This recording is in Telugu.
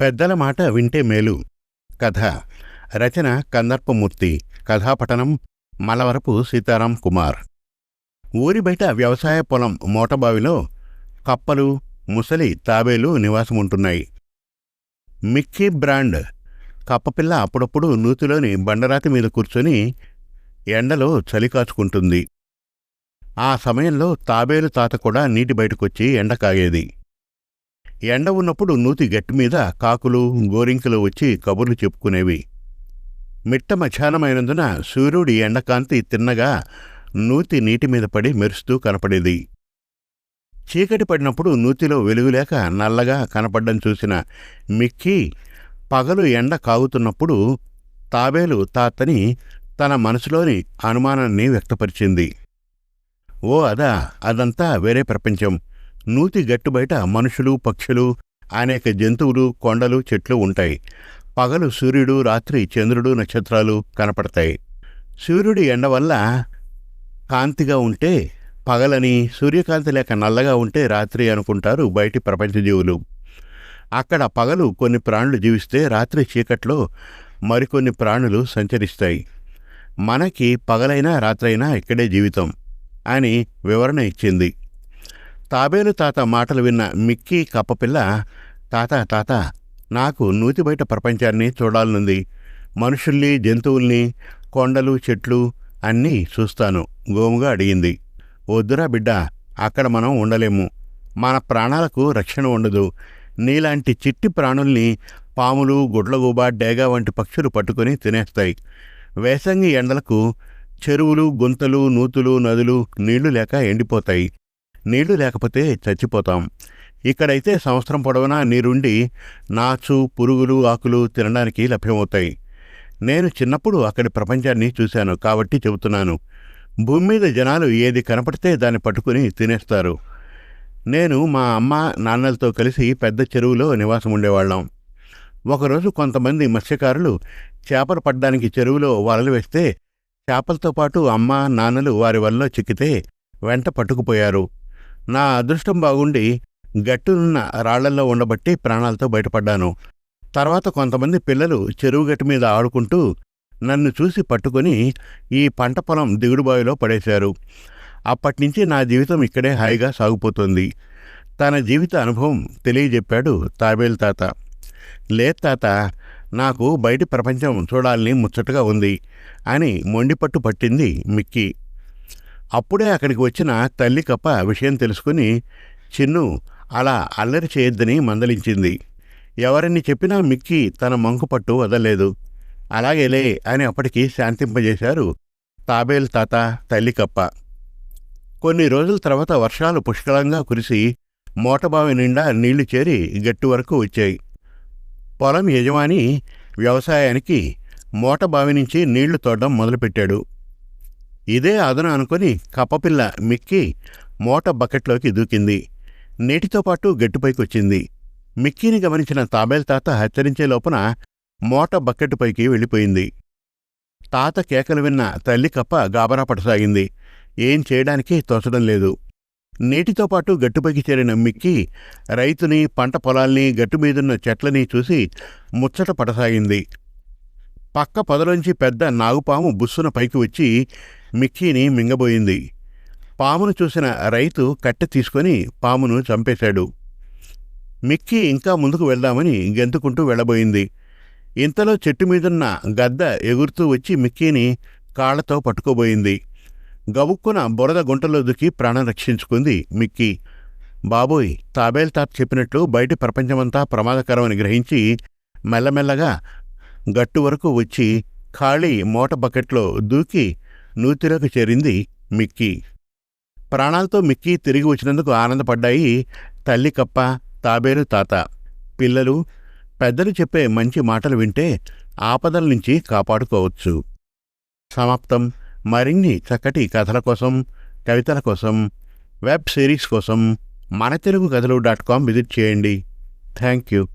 పెద్దల మాట వింటే మేలు. కథ. రచన కందర్పమూర్తి కథాపఠనం మలవరపు సీతారాం కుమార్. ఊరి బయట వ్యవసాయ పొలం మోటబావిలో కప్పలు ముసలి తాబేలు నివాసముంటున్నాయి. Mickey brand. కప్పపిల్ల అప్పుడప్పుడు నూతిలోని బండరాతి మీద కూర్చొని ఎండలో చలి కాచుకుంటుంది. ఆ సమయంలో తాబేలు తాత కూడా నీటి బయటకొచ్చి ఎండ కాగేది. ఎండ ఉన్నప్పుడు నూతి గట్టి మీద కాకులు గోరింకలు వచ్చి కబుర్లు చెప్పుకునేవి. మిట్ట మధ్యాహ్నమైనందున సూర్యుడి ఎండకాంతి తిన్నగా నూతి నీటి మీద పడి మెరుస్తూ కనపడేది. చీకటి పడినప్పుడు నూతిలో వెలుగులేక నల్లగా కనపడ్డం చూసిన మిక్కీ పగలు ఎండ కాగుతున్నప్పుడు తాబేలు తాతని తన మనసులోని అనుమానాన్ని వ్యక్తపరిచింది. ఓ అదా అదంతా వేరే ప్రపంచం. నూతి గట్టు బయట మనుషులు పక్షులు అనేక జంతువులు కొండలు చెట్లు ఉంటాయి. పగలు సూర్యుడు రాత్రి చంద్రుడు నక్షత్రాలు కనపడతాయి. సూర్యుడి ఎండ వల్ల కాంతిగా ఉంటే పగలని సూర్యకాంతి లేక నల్లగా ఉంటే రాత్రి అనుకుంటారు బయటి ప్రపంచ జీవులు. అక్కడ పగలు కొన్ని ప్రాణులు జీవిస్తే రాత్రి చీకట్లో మరికొన్ని ప్రాణులు సంచరిస్తాయి. మనకి పగలైనా రాత్రైనా ఇక్కడే జీవితం అని వివరణ ఇచ్చింది. తాబేలు తాత మాటలు విన్న మిక్కీ కప్పపిల్ల తాత తాత నాకు నూతి బయట ప్రపంచాన్ని చూడాలనుంది. మనుషుల్ని జంతువుల్ని కొండలు చెట్లు అన్నీ చూస్తాను గోముగా అడిగింది. వద్దురా బిడ్డ అక్కడ మనం ఉండలేము. మన ప్రాణాలకు రక్షణ ఉండదు. నీలాంటి చిట్టి ప్రాణుల్ని పాములు గుడ్లగూబ డేగా వంటి పక్షులు పట్టుకొని తినేస్తాయి. వేసంగి ఎండలకు చెరువులు గుంతలు నూతులు నదులు నీళ్ళు లేక ఎండిపోతాయి. నీళ్ళు లేకపోతే చచ్చిపోతాం. ఇక్కడైతే సంవత్సరం పొడవునా నీరుండి నాచు పురుగులు ఆకులు తినడానికి లభ్యమవుతాయి. నేను చిన్నప్పుడు అక్కడి ప్రపంచాన్ని చూశాను కాబట్టి చెబుతున్నాను. భూమి మీద జనాలు ఏది కనపడితే దాన్ని పట్టుకుని తినేస్తారు. నేను మా అమ్మ నాన్నలతో కలిసి పెద్ద చెరువులో నివాసం ఉండేవాళ్ళం. ఒకరోజు కొంతమంది మత్స్యకారులు చేపలు పడ్డానికి చెరువులో వలలు వేస్తే చేపలతో పాటు అమ్మ నాన్నలు వారి వలలో చిక్కితే వెంట పట్టుకుపోయారు. నా అదృష్టం బాగుండి గట్టునున్న రాళ్ళల్లో ఉండబట్టి ప్రాణాలతో బయటపడ్డాను. తర్వాత కొంతమంది పిల్లలు చెరువు గట్టు మీద ఆడుకుంటూ నన్ను చూసి పట్టుకొని ఈ పంట పొలం దిగుడుబావిలో పడేశారు. అప్పటినుంచి నా జీవితం ఇక్కడే హాయిగా సాగుపోతుంది. తన జీవిత అనుభవం తెలియజెప్పాడు తాబేలు తాత. లేదు తాత నాకు బయటి ప్రపంచం చూడాలని ముచ్చటగా ఉంది అని మొండిపట్టు పట్టింది మిక్కీ. అప్పుడే అక్కడికి వచ్చిన తల్లి కప్ప విషయం తెలుసుకుని చిన్ను అలా అల్లరి చేయొద్దని మందలించింది. ఎవరిని చెప్పినా మిక్కి తన మంకు పట్టు వదలలేదు. అలాగేలే అని అప్పటికి శాంతింపజేశారు తాబేల్ తాత తల్లి కప్ప. కొన్ని రోజుల తర్వాత వర్షాలు పుష్కలంగా కురిసి మోటబావి నిండా నీళ్ళు చేరి గట్టు వరకు వచ్చాయి. పొలం యజమాని వ్యవసాయానికి మోటబావి నుంచి నీళ్ళు తోడడం మొదలుపెట్టాడు. ఇదే అదన అనుకుని కప్పపిల్ల మిక్కి మోట బకెట్లోకి దూకింది. నీటితో పాటు గట్టుపైకొచ్చింది. మిక్కీని గమనించిన తాబేల్ తాత హెచ్చరించే లోపున మోట బకెట్టుపైకి వెళ్ళిపోయింది. తాత కేకలు విన్న తల్లి కప్ప గాబరా పడసాగింది. ఏం చేయడానికి తోచడం లేదు. నీటితో పాటు గట్టుపైకి చేరిన మిక్కి రైతుని పంట పొలాల్ని గట్టు మీదున్న చెట్లని చూసి ముచ్చట పడసాగింది. పక్క పొదలోంచి పెద్ద నాగుపాము బుస్సున పైకి వచ్చి మిక్కీని మింగబోయింది. పామును చూసిన రైతు కట్టె తీసుకొని పామును చంపేశాడు. మిక్కీ ఇంకా ముందుకు వెళ్దామని గెంతుకుంటూ వెళ్ళబోయింది. ఇంతలో చెట్టు మీదున్న గద్ద ఎగురుతూ వచ్చి మిక్కీని కాళ్ళతో పట్టుకోబోయింది. గవుక్కున బురద గుంటలో దుక్కి ప్రాణం రక్షించుకుంది మిక్కీ. బాబోయ్ తాబేల్ తాత చెప్పినట్లు బయటి ప్రపంచమంతా ప్రమాదకరమని గ్రహించి మెల్లమెల్లగా గట్టు వరకు వచ్చి ఖాళీ మూట బకెట్లో దూకి నూతిలోకి చేరింది మిక్కీ. ప్రాణాలతో మిక్కీ తిరిగి వచ్చినందుకు ఆనందపడ్డాయి తల్లి కప్ప తాబేలు తాత. పిల్లలు పెద్దలు చెప్పే మంచి మాటలు వింటే ఆపదల నుంచి కాపాడుకోవచ్చు. సమాప్తం. మరిన్ని చక్కటి కథల కోసం కవితల కోసం వెబ్ సిరీస్ కోసం మన Telugu Kathalu dot com visit చేయండి. Thank you.